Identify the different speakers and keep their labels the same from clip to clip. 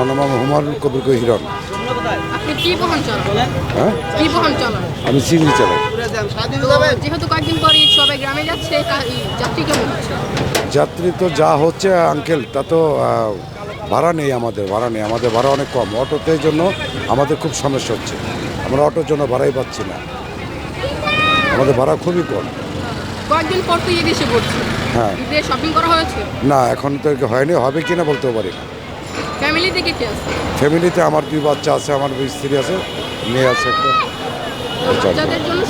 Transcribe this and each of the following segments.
Speaker 1: আমার নাম হুমায়ুন কবির হিরণ। হ্যাঁ? আমি চিংড়ি চালাই।
Speaker 2: যেহেতু কয়েকদিন পর সবাই গ্রামে যাচ্ছে যাত্রী কেমন হচ্ছে?
Speaker 1: যাত্রী তো যা হচ্ছে আঙ্কেল তা তো ভাড়া নেই আমাদের ভাড়া নেই। আমাদের ভাড়া অনেক কম। অটোতে জন্য আমাদের খুব সমস্যা হচ্ছে। আমরা অটোর জন্য ভাড়াই পাচ্ছি না। আমাদের ভাড়া খুবই কম।
Speaker 2: কয়েকদিন পর তো ঈদ এসে পড়ছে।
Speaker 1: হ্যাঁ।
Speaker 2: শপিং করা হয়েছে?
Speaker 1: না এখন তো হয়নি হবে কি না বলতেও পারি না।
Speaker 2: ফ্যামিলি থেকে কে আছে?
Speaker 1: ফ্যামিলিতে আমার দুই বাচ্চা আছে আমার দুই স্ত্রী আছে মেয়ে আছে একটা।
Speaker 2: বাচ্চাদের জন্য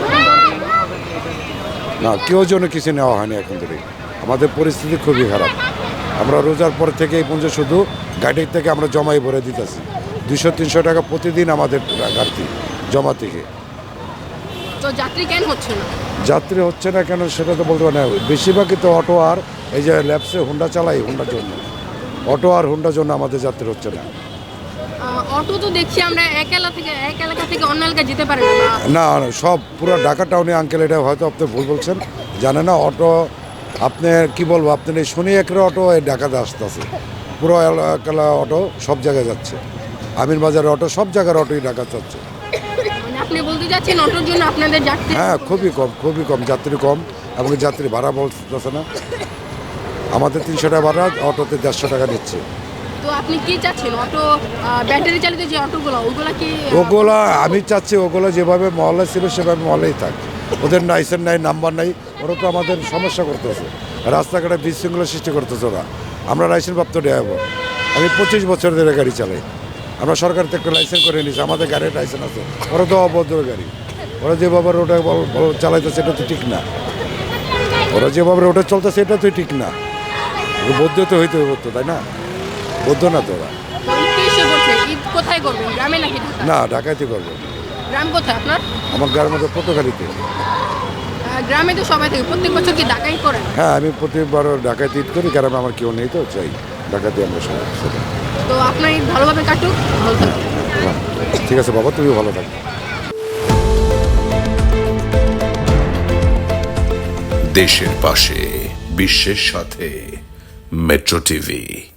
Speaker 1: না কেউ জন্য কিছু নেওয়া হয়নি এখন থেকে আমাদের পরিস্থিতি খুবই খারাপ। আমরা রোজার পর থেকে এই পর্যন্ত শুধু গাড়ির থেকে আমরা জমাই ভরে দিতেছি। দুশো তিনশো টাকা প্রতিদিন আমাদের গাড়ি জমা থেকে।
Speaker 2: যাত্রী কেন হচ্ছে না?
Speaker 1: যাত্রী হচ্ছে না কেন সেটা তো বলতে পারি না। বেশিরভাগই তো অটো আর এই যে ল্যাপসে হুন্ডা চালাই হুন্ডার জন্য। অটো আর হুন্ডার জন্য আমাদের যাত্রী হচ্ছে না।
Speaker 2: অটো তো দেখছি আমরা এক এলাকা থেকে এক এলাকা থেকে অন্য যেতে পারি না
Speaker 1: না সব পুরো ঢাকা টাউনে আঙ্কেল এটা হয়তো আপনি ভুল বলছেন। জানে না অটো আপনি কি বলব আপনি এই শনি একরে অটো এই ঢাকাতে আসতেছে। পুরো এলাকা অটো সব জায়গায় যাচ্ছে। আমির বাজারে অটো সব জায়গার অটোই ঢাকা যাচ্ছে।
Speaker 2: মানে আপনি বলতে যাচ্ছেন অটোর জন্য আপনাদের যাত্রী
Speaker 1: হ্যাঁ খুবই কম খুবই কম যাত্রী কম এবং যাত্রী ভাড়া বলতেছে না। আমাদের তিনশো টাকা ভাড়া অটোতে দেড়শো টাকা নিচ্ছে।
Speaker 2: তো আপনি কি চাচ্ছেন? অটো ব্যাটারি চালিত যে অটোগুলো ওগুলা কি
Speaker 1: ওগুলা আমি চাচ্ছি ওগুলো যেভাবে মহলে ছিল সেভাবে মহলেই থাক। ওদের লাইসেন্স নাই নাম্বার নাই ওরা তো আমাদের সমস্যা করতেছে। রাস্তাঘাটে বিশৃঙ্খলা সৃষ্টি করতেছে ওরা। আমরা লাইসেন্স প্রাপ্ত ড্রাইভার আমি পঁচিশ বছর ধরে গাড়ি চালাই। আমরা সরকার থেকে একটা লাইসেন্স করে নিয়েছি আমাদের গাড়ির লাইসেন্স আছে। ওরা তো অভদ্র গাড়ি। ওরা যেভাবে রোডে চালাইতেছে এটা তো ঠিক না। ওরা যেভাবে রোডে চলতেছে এটা তো ঠিক না। বৌদ্ধ তো হইতে হবে তো তাই না? বৌদ্ধ না তো ওরা।
Speaker 2: কোথায় করবেন গ্রামে নাকি
Speaker 1: না ডাকাতি করব।
Speaker 2: গ্রাম কোথায় আপনার?
Speaker 1: আমার গ্রামের মধ্যে পটুখালিতে
Speaker 2: গ্রামে তো সবাই থাকে প্রত্যেক বছর কি ঢাকাই করেন?
Speaker 1: হ্যাঁ আমি প্রতিবার ডাকাতি ঈদ করি কারণ আমার কেউ নেই তো চাই ডাকাতি আমরা সবাই
Speaker 2: তো আপনার ঈদ ভালোভাবে কাটুক ভালো।
Speaker 1: ঠিক আছে বাবা তুমি ভালো থাকো।
Speaker 3: দেশের পাশে বিশ্বের সাথে। Metro TV.